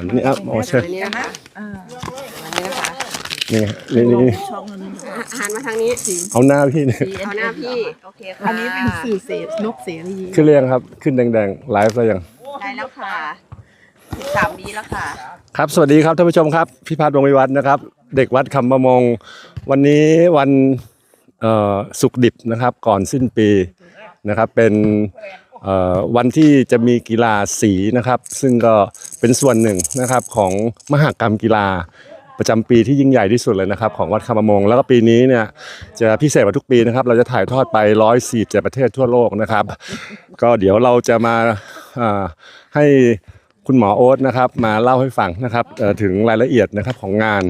อันนี้ครับอ๋อเชิญอันนี้นะคะอันนี้นะคะนี่ไงนี่นี่นี่หันมาทางนี้เอาหน้าพี่เนี่ยเอาหน้าพี่โอเคค่ะอันนี้เป็นสื่อเสพนกเสรีขึ้นเรียงครับ ขึ้นแดงๆไลฟ์แล้วยังได้แล้วค่ะสิบสามวิแล้วค่ะ ครับสวัสดีครับท่านผู้ชมครับพี่พัฒน์วงศ์วิวัฒน์นะครับ เด็กวัดคำประมง วันนี้วันเอ่อสุกร์ดิบนะครับ ก่อนสิ้นปีนะครับเป็นเอ่อ วันที่จะมีกีฬาสีนะครับ ซึ่งก็เป็นส่วนหนึ่งนะครับของมหกรรมกีฬาประจำปีที่ยิ่งใหญ่ที่สุดเลยนะครับของวัดคำประมง แล้วก็ปีนี้เนี่ยจะพิเศษกว่าทุกปีนะครับ เราจะถ่ายทอดไป147ประเทศทั่วโลกนะครับ ก็เดี๋ยวเราจะมาให้คุณหมอโอ๊ตนะครับ มาเล่าให้ฟังนะครับถึงรายละเอียดนะครับของงาน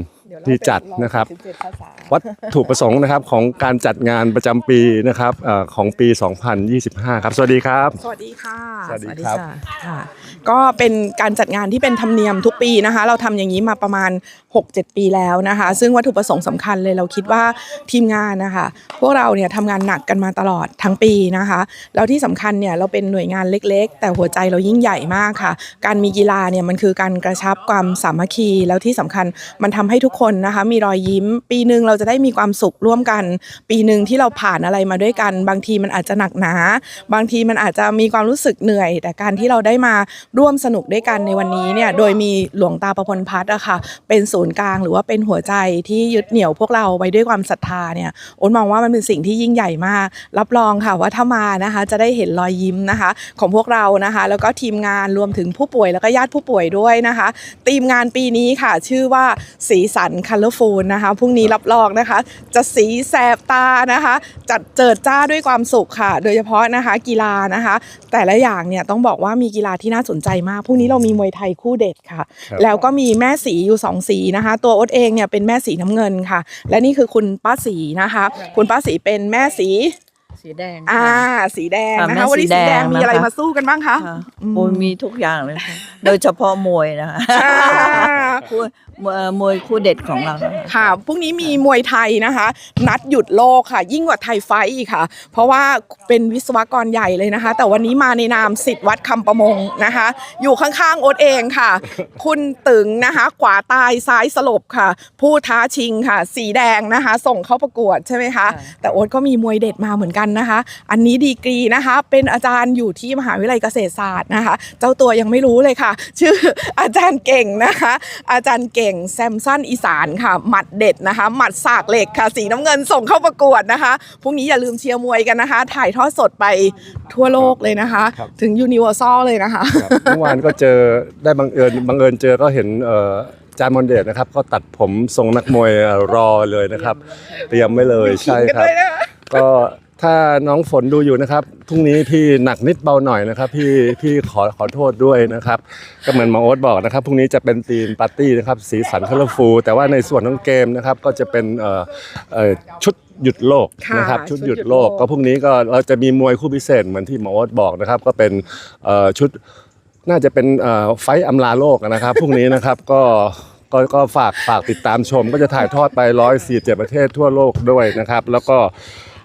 ที่จัดนะครับ17ภาษาวัตถุประสงค์นะครับของการจัดงานประจำปีนะครับเอ่อของปี 2025 ครับ สวัสดีครับ สวัสดีค่ะสวัสดีครับะค่ะ ก็เป็นการจัดงานที่เป็นธรรมเนียมทุกปีนะคะ เราทำอย่างนี้มาประมาณ 6-7 ปีแล้วนะคะ ซึ่งวัตถุประสงค์สำคัญเลยเราคิดว่าทีมงานนะคะ พวกเราเนี่ยทำงานหนักกันมาตลอดทั้งปีนะคะ แล้วที่สำคัญเนี่ยเราเป็นหน่วยงานเล็กๆ แต่หัวใจเรายิ่งใหญ่มากค่ะ การมีกีฬาเนี่ยมันคือการกระชับความสามัคคีแล้วที่สำคัญมันทำให้ทุกคนนะคะมีรอยยิ้ม ปีหนึ่งเราจะได้มีความสุขร่วมกัน ปีหนึ่งที่เราผ่านอะไรมาด้วยกัน บางทีมันอาจจะหนักหนา บางทีมันอาจจะมีความรู้สึกเหนื่อย แต่การที่เราได้มาร่วมสนุกด้วยกันในวันนี้เนี่ยโดยมีหลวงตาประพลพัฒน์อะค่ะเป็นศูนย์กลางหรือว่าเป็นหัวใจที่ยึดเหนี่ยวพวกเราไว้ด้วยความศรัทธาเนี่ยโอ๊ตมองว่ามันเป็นสิ่งที่ยิ่งใหญ่มาก รับรองค่ะว่าถ้ามานะคะจะได้เห็นรอยยิ้มนะคะ ของพวกเรานะคะ แล้วก็ทีมงานรวมถึงผู้ป่วยแล้วก็ญาติผู้ป่วยด้วยนะคะทีมงานปีนี้ค่ะ ชื่อว่าสีสันคัลเลอร์ฟูลนะคะพรุ่งนี้รับรองนะคะ จะสีแสบตานะคะ จัดเจิดจ้าด้วยความสุขค่ะ โดยเฉพาะนะคะกีฬานะคะ แต่ละอย่างเนี่ยต้องบอกว่ามีกีฬาที่น่าสนใจมากพรุ่งนี้เรามีมวยไทยคู่เด็ดค่ะครับแล้วก็มีแม่สีอยู่สองสีนะคะ ตัวโอ๊ตเองเนี่ยเป็นแม่สีน้ำเงินค่ะ และนี่คือคุณป้าสีนะคะ คุณป้าสีเป็นแม่สี สีแดงอ่าค่ะสีแดงค่ะนะแม่คะวันนี้สีสีแดแดงงมีอะไรนะคะ มาสู้กันบ้างคะค่ะอืมโอ้ยมีทุกอย่างเลยค่ะโดยเฉพาะมวยนะคะอ่าคู่มวยมวยคู่เด็ดของเรานะคะค่ะพรุ่งนี้มีมวยไทยนะคะ นัดหยุดโลกค่ะ ยิ่งกว่าไทยไฟท์อีกค่ะ เพราะว่าเป็นวิศวกรใหญ่เลยนะคะ แต่วันนี้มาในนามสิทธิ์วัดคำประมงนะคะ อยู่ข้างๆโอ๊ตเองค่ะ คุณตึงนะคะ ขวาตายซ้ายสลบค่ะ ผู้ท้าชิงค่ะ สีแดงนะคะ ส่งเข้าประกวดใช่ไหมคะ แต่โอ๊ตก็มีมวยเด็ดมาเหมือนกันนะคะ อันนี้ดีกรีนะคะ เป็นอาจารย์อยู่ที่มหาวิทยาลัยเกษตรศาสตร์นะคะ เจ้าตัวยังไม่รู้เลยค่ะ ชื่ออาจารย์เก่งนะคะ อาจารย์เก่งแซมสันอีสานค่ะ หมัดเด็ดนะคะ หมัดสากเหล็กค่ะ สีน้ำเงินส่งเข้าประกวดนะคะ พรุ่งนี้อย่าลืมเชียร์มวยกันนะคะ ถ่ายทอดสดไปทั่วโลกเลยนะคะครับถึงยูนิเวอร์แซลเลยนะคะครับเมื่อวานก็เจอได้บังเอิญบังเอิญเจอก็เห็นเอ่อจานมอนเดชนะครับก็ตัดผมทรงนักมวยเอ่อรอเลยนะครับ เตรียมไว้เลยใช่ครับ ก็ ถ้าน้องฝนดูอยู่นะครับพรุ่งนี้พี่หนักนิดเบาหน่อยนะครับ พี่พี่ขอขอโทษด้วยนะครับ ก็เหมือนหมอโอ๊ตบอกนะครับพรุ่งนี้จะเป็นทีมปาร์ตี้นะครับ สีสันคัลเลอร์ฟูลแต่ว่าในส่วนของเกมนะครับ ก็จะเป็นเอ่อเอ่อชุดหยุดโลกค่ะนะครับชุดหยุดชุดหยุดโลโลกกก็พรุ่งนี้ก็เราจะมีมวยคู่พิเศษเหมือนที่หมอโอ๊ตบอกนะครับ ก็เป็นเอ่อชุดน่าจะเป็นเอ่อไฟท์อำลาโลกนะครับพรุ่งนี้นะครับก็ก็ก็ฝากฝากติดตามชม ก็จะถ่ายทอดไป 147 ประเทศทั่วโลกด้วยนะครับ แล้วก็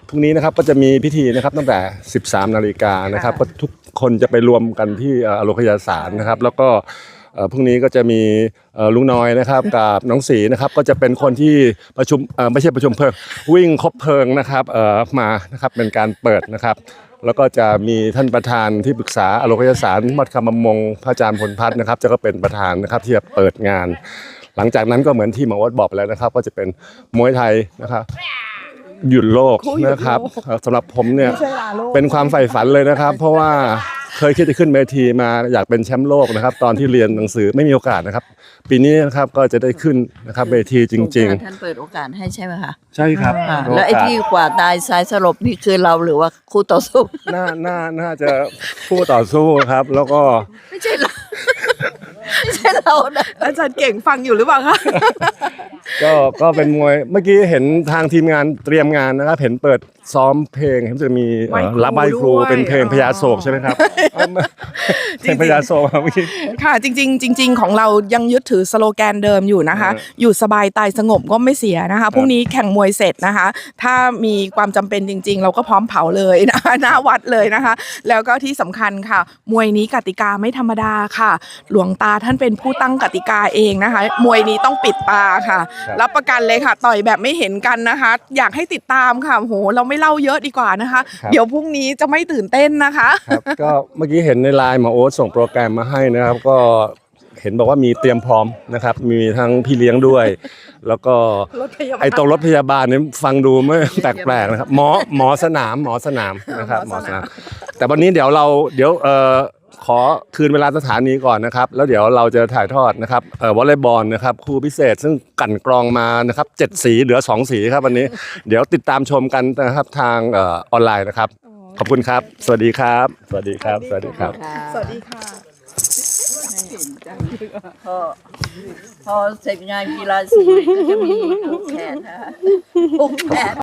พรุ่งนี้นะครับก็จะมีพิธีนะครับตั้งแต่ 13 นาฬิกานะครับก็ทุกคนจะไปรวมกันที่เอ่ออโลคยาสารนะครับ แล้วก็เอ่อพรุ่งนี้ก็จะมีเอ่อลุงน้อยนะครับ กับน้องสีนะครับก็จะเป็นคนที่ประชุมเอ่อไม่ใช่ประชุมเพลิง วิ่งครบเพลิงนะครับเอ่อมานะครับเป็นการเปิดนะครับ แล้วก็จะมีท่านประธานที่ปรึกษาอโลคยสารมัดคำมมงพระอาจารย์พลพัฒน์นะครับ จะก็เป็นประธานนะครับที่จะเปิดงาน หลังจากนั้นก็เหมือนที่หมอวัดบอกไปแล้วนะครับ ก็จะเป็นมวยไทยนะครับ หยุดโลกคู่หยุดโลกนะครับสำหรับผมเนี่ยไม่ใช่ลาโลกเป็นความใฝ่ฝันเลยนะครับ เพราะว่าเคยคิดจะขึ้นเวทีมาอยากเป็นแชมป์โลกนะครับ ตอนที่เรียนหนังสือไม่มีโอกาสนะครับ ปีนี้นะครับก็จะได้ขึ้นนะครับเวทีจริงท่านเปิดโอกาสให้ใช่ไหมคะๆใช่ครับอ่าแล้วไอ้ที่กว่าตายสายสลบนี่คือเราหรือว่าคู่ต่อสู้ น่าน่าน่าจะผู้ต่อสู้ครับ แล้วก็ไม่ใช่เรา ไม่ใช่เรานะ อาจารย์เก่งฟังอยู่หรือเปล่าคะ ก็ก็เป็นมวยเมื่อกี้เห็นทางทีมงานเตรียมงานนะครับเห็นเปิดซ้อมเพลงเห็นจะมีเอ่อไหว้ครูรับไหว้ครูด้วยเป็นเพลงอ๋อพญาโศกใช่ไหมครับเพลงพญาโศกครับเมื่อกี้ ค่ะจริงๆจริง ๆ ของเรายังยึดถือสโลแกนเดิมอยู่นะคะอ่าอยู่สบายตายสงบก็ไม่เสียนะคะพรุ่งนี้แข่งมวยเสร็จนะคะ ถ้ามีความจำเป็นจริง ๆ เราก็พร้อมเผาเลยนะคะ หน้าวัดเลยนะคะ แล้วก็ที่สำคัญค่ะ มวยนี้กติกาไม่ธรรมดาค่ะ หลวงตาท่านเป็นผู้ตั้งกติกาเองนะคะ มวยนี้ต้องปิดตาค่ะครับรับประกันเลยค่ะ ต่อยแบบไม่เห็นกันนะคะ อยากให้ติดตามค่ะโหเราไม่เล่าเยอะดีกว่านะคะ เดี๋ยวพรุ่งนี้จะไม่ตื่นเต้นนะคะครับก็เมื่อกี้เห็นในไลน์หมาโอ๊ตส่งโปรแกรมมาให้นะครับ ก็เห็นบอกว่ามีเตรียมพร้อมนะครับ มีทั้งพี่เลี้ยงด้วย แล้วก็รถพยาบาลไอ้ตรงรถพยาบาลเนี่ยฟังดูไม่แปลกๆนะครับหมอหมอสนามหมอสนามนะครับหมอสนาม แต่วันนี้เดี๋ยวเราเดี๋ยวเอ่อ ขอคืนเวลาสถานีก่อนนะครับ แล้วเดี๋ยวเราจะถ่ายทอดนะครับเอ่อวอลเลย์บอลนะครับคู่พิเศษซึ่งกลั่นกรองมานะครับเจ็ดสีเหลือสองสีครับวันนี้ เดี๋ยวติดตามชมกันนะครับทางเออออนไลน์นะครับ ขอบคุณครับ สวัสดีครับ สวัสดีครับ สวัสดีครับ สวัสดีค่ะพอพอเสร็จงานกีฬาสีก็จะมีผูกแขนนะคะผูกแขน